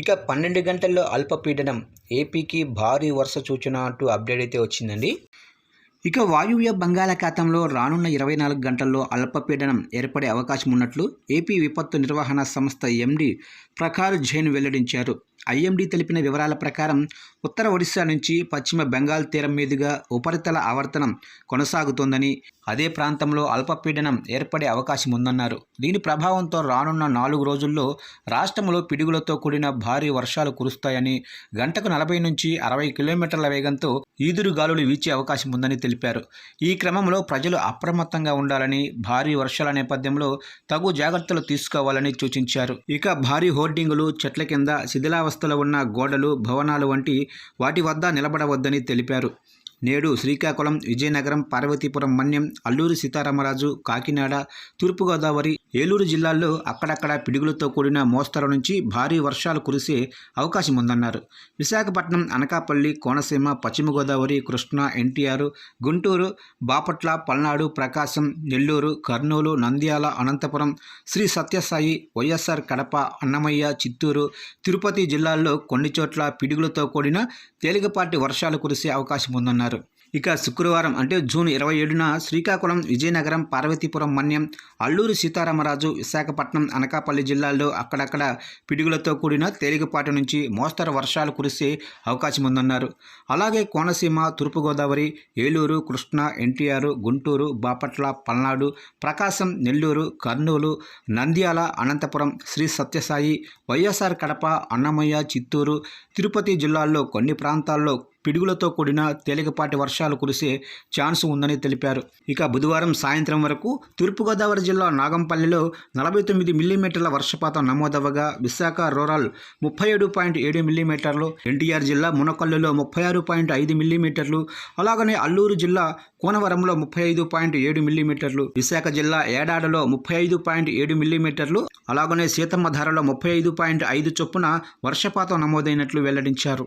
ఇక పన్నెండు గంటల్లో అల్పపీడనం ఏపీకి భారీ వర్ష సూచన అంటూ అప్డేట్ అయితే వచ్చిందండి. ఇక వాయువ్య బంగాళాఖాతంలో రానున్న ఇరవై నాలుగు గంటల్లో అల్పపీడనం ఏర్పడే అవకాశం ఉన్నట్లు ఏపీ విపత్తు నిర్వహణ సంస్థ ఎండి ప్రకార్ జైన్ వెల్లడించారు. ఐఎండీ తెలిపిన వివరాల ప్రకారం ఉత్తర ఒడిశా నుంచి పశ్చిమ బెంగాల్ తీరం మీదుగా ఉపరితల ఆవర్తనం కొనసాగుతోందని అదే ప్రాంతంలో అల్పపీడనం ఏర్పడే అవకాశం ఉందన్నారు. దీని ప్రభావంతో రానున్న నాలుగు రోజుల్లో రాష్ట్రంలో పిడుగులతో కూడిన భారీ వర్షాలు కురుస్తాయని గంటకు నలభై నుంచి అరవై కిలోమీటర్ల వేగంతో ఈదురు గాలులు వీచే అవకాశం ఉందని తెలిపారు. ఈ క్రమంలో ప్రజలు అప్రమత్తంగా ఉండాలని భారీ వర్షాల నేపథ్యంలో తగు జాగ్రత్తలు తీసుకోవాలని సూచించారు. ఇక భారీ హోర్డింగులు చెట్ల కింద శిథిలావస్థ శిథిలావస్థలో ఉన్న గోడలు భవనాలు వంటి వాటి వద్ద నిలబడవద్దని తెలిపారు. నేడు శ్రీకాకుళం విజయనగరం పార్వతీపురం మన్యం అల్లూరి సీతారామరాజు కాకినాడ తూర్పుగోదావరి ఏలూరు జిల్లాల్లో అక్కడక్కడ పిడుగులతో కూడిన మోస్తరు నుంచి భారీ వర్షాలు కురిసే అవకాశం ఉందన్నారు. విశాఖపట్నం అనకాపల్లి కోనసీమ పశ్చిమ గోదావరి కృష్ణా ఎన్టీఆర్ గుంటూరు బాపట్ల పల్నాడు ప్రకాశం నెల్లూరు కర్నూలు నంద్యాల అనంతపురం శ్రీ సత్యసాయి వైఎస్ఆర్ కడప అన్నమయ్య చిత్తూరు తిరుపతి జిల్లాల్లో కొన్ని చోట్ల పిడుగులతో కూడిన తేలికపాటి వర్షాలు కురిసే అవకాశం ఉందన్నారు. ఇక శుక్రవారం అంటే జూన్ ఇరవై ఏడున శ్రీకాకుళం విజయనగరం పార్వతీపురం మన్యం అల్లూరు సీతారామరాజు విశాఖపట్నం అనకాపల్లి జిల్లాల్లో అక్కడక్కడ పిడుగులతో కూడిన తేలికపాటి నుంచి మోస్తరు వర్షాలు కురిసే అవకాశం ఉందన్నారు. అలాగే కోనసీమ తూర్పుగోదావరి ఏలూరు కృష్ణా ఎన్టీఆర్ గుంటూరు బాపట్ల పల్నాడు ప్రకాశం నెల్లూరు కర్నూలు నంద్యాల అనంతపురం శ్రీ సత్యసాయి వైఎస్ఆర్ కడప అన్నమయ్య చిత్తూరు తిరుపతి జిల్లాల్లో కొన్ని ప్రాంతాల్లో పిడుగులతో కూడిన తేలికపాటి వర్షాలు కురిసే ఛాన్స్ ఉందని తెలిపారు. ఇక బుధవారం సాయంత్రం వరకు తూర్పుగోదావరి జిల్లా నాగంపల్లిలో నలభై తొమ్మిది మిల్లీమీటర్ల వర్షపాతం నమోదవగా విశాఖ రూరల్ ముప్పై ఏడు పాయింట్ ఏడు మిల్లీమీటర్లు ఎన్టీఆర్ జిల్లా మునకల్లులో ముప్పై ఆరు పాయింట్ ఐదు మిల్లీమీటర్లు అలాగనే అల్లూరు జిల్లా కోనవరంలో ముప్పై ఐదు పాయింట్ ఏడు మిల్లీమీటర్లు విశాఖ జిల్లా ఏడాడలో ముప్పై ఐదు పాయింట్ ఏడు మిల్లీమీటర్లు అలాగనే సీతమ్మధారలో ముప్పై ఐదు పాయింట్ ఐదు చొప్పున వర్షపాతం నమోదైనట్లు వెల్లడించారు.